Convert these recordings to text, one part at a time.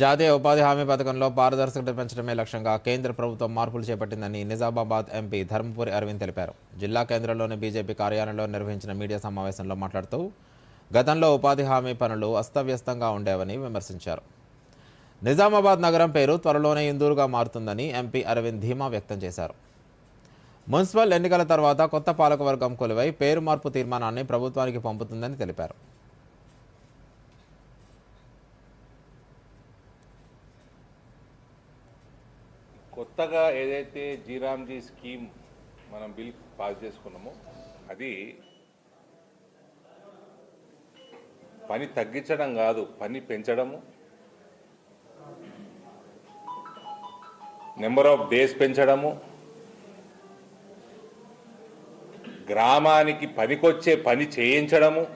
జాతీయ ఉపాధి హామీ పథకంలో పారదర్శకత పెంచడమే లక్ష్యంగా కేంద్ర ప్రభుత్వం మార్పులు చేపట్టిందని నిజామాబాద్ ఎంపీ ధర్మపురి అరవింద్ తెలిపారు. జిల్లా కేంద్రంలోని బీజేపీ కార్యాలయంలో నిర్వహించిన మీడియా సమావేశంలో మాట్లాడుతూ గతంలో ఉపాధి హామీ పనులు అస్తవ్యస్తంగా ఉండేవని విమర్శించారు. నిజామాబాద్ నగరం పేరు త్వరలోనే ఇందూరుగా మారుతుందని ఎంపీ అరవింద్ ధీమా వ్యక్తం చేశారు. మున్సిపల్ ఎన్నికల తర్వాత కొత్త పాలకవర్గం కొలువై పేరు మార్పు తీర్మానాన్ని ప్రభుత్వానికి పంపుతుందని తెలిపారు. కొత్తగా ఏదైతే జీరామ్జీ స్కీమ్ మనం బిల్ పాస్ చేసుకున్నామో అది పని తగ్గించడం కాదు పని పెంచడము. నెంబర్ ఆఫ్ డేస్ పెంచడము. గ్రామానికి పనికొచ్చే పని చేయించడము.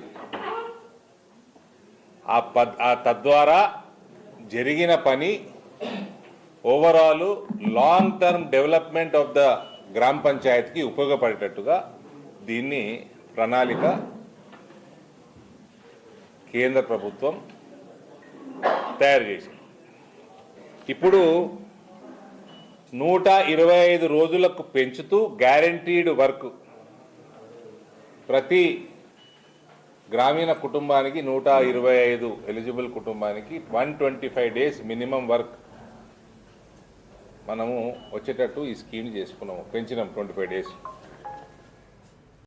ఆ పద్ ఆ తద్వారా జరిగిన పని overall long term development of the గ్రామ పంచాయత్కి ఉపయోగపడేటట్టుగా దీన్ని ప్రణాళిక కేంద్ర ప్రభుత్వం తయారు చేసింది. ఇప్పుడు నూట ఇరవై ఐదు రోజులకు పెంచుతూ గ్యారంటీడ్ వర్క్ ప్రతి గ్రామీణ కుటుంబానికి నూట ఇరవై ఐదు ఎలిజిబుల్ కుటుంబానికి one twenty five days minimum work మనము వచ్చేటట్టు ఈ స్కీమ్ చేసుకున్నాము పెంచినాం ట్వంటీ ఫైవ్ డేస్